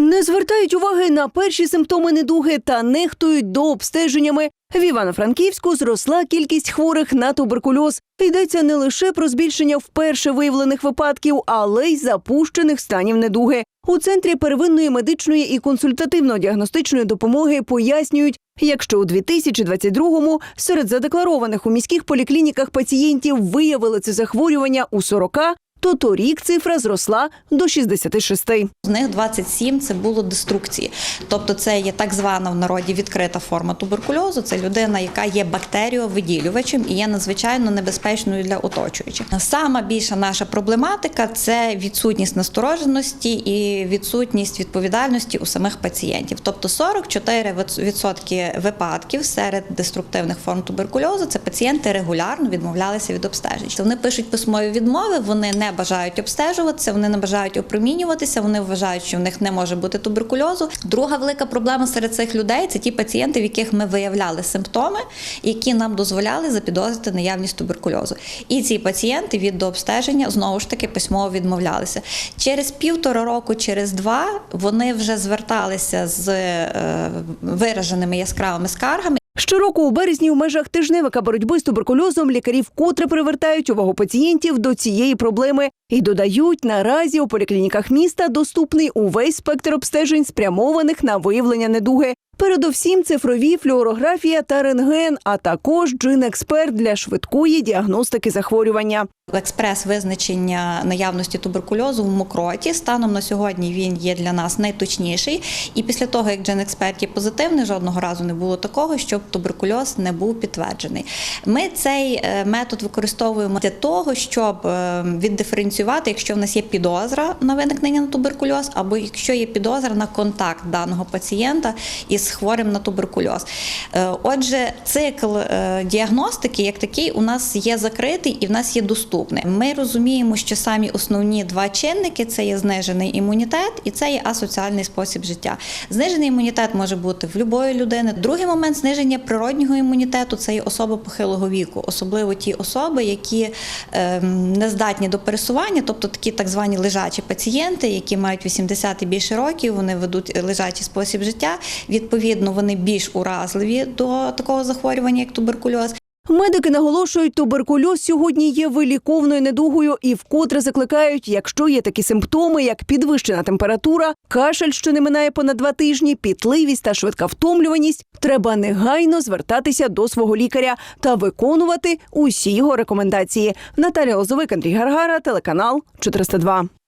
Не звертають уваги на перші симптоми недуги та нехтують до обстеженнями. В Івано-Франківську зросла кількість хворих на туберкульоз. Йдеться не лише про збільшення вперше виявлених випадків, але й запущених станів недуги. У центрі первинної медичної і консультативно-діагностичної допомоги пояснюють, якщо у 2022-му серед задекларованих у міських поліклініках пацієнтів виявили це захворювання у 40, то торік цифра зросла до 66. З них 27 – це було деструкції. Тобто це є так звана в народі відкрита форма туберкульозу. Це людина, яка є бактеріовиділювачем і є надзвичайно небезпечною для оточуючих. Сама більша наша проблематика це відсутність настороженості і відсутність відповідальності у самих пацієнтів. Тобто 44% випадків серед деструктивних форм туберкульозу це пацієнти регулярно відмовлялися від обстежень. Вони пишуть письмові відмови, вони не бажають обстежуватися, вони не бажають опромінюватися, вони вважають, що в них не може бути туберкульозу. Друга велика проблема серед цих людей це ті пацієнти, в яких ми виявляли симптоми, які нам дозволяли запідозрити наявність туберкульозу. І ці пацієнти від дообстеження знову ж таки письмово відмовлялися. Через півтора року, через два вони вже зверталися з е, вираженими яскравими скаргами. Щороку у березні в межах тижневика боротьби з туберкульозом лікарі вкотре привертають увагу пацієнтів до цієї проблеми і додають, наразі у поліклініках міста доступний увесь спектр обстежень, спрямованих на виявлення недуги. Передовсім цифрові флюорографія та рентген, а також джин-експерт для швидкої діагностики захворювання. Експрес визначення наявності туберкульозу в мокроті станом на сьогодні він є для нас найточніший. І після того, як Джен Експерт є позитивний, жодного разу не було такого, щоб туберкульоз не був підтверджений. Ми цей е, метод використовуємо для того, щоб е, віддиференціювати, якщо в нас є підозра на виникнення на туберкульоз, або якщо є підозра на контакт даного пацієнта із хворим на туберкульоз. Е, Отже, цикл е, діагностики як такий у нас є закритий і в нас є доступний. Ми розуміємо, що самі основні два чинники це є знижений імунітет і це є асоціальний спосіб життя. Знижений імунітет може бути в будь-якої людини. Другий момент зниження природнього імунітету це є особа похилого віку, особливо ті особи, які ем, не здатні до пересування, тобто такі так звані лежачі пацієнти, які мають 80 і більше років, вони ведуть лежачий спосіб життя. Відповідно, вони більш уразливі до такого захворювання, як туберкульоз. Медики наголошують, туберкульоз сьогодні є виліковною недугою і вкотре закликають, якщо є такі симптоми, як підвищена температура, кашель, що не минає понад два тижні, пітливість та швидка втомлюваність, треба негайно звертатися до свого лікаря та виконувати усі його рекомендації. Наталія Лозовик, Андрій Гаргара, телеканал 402.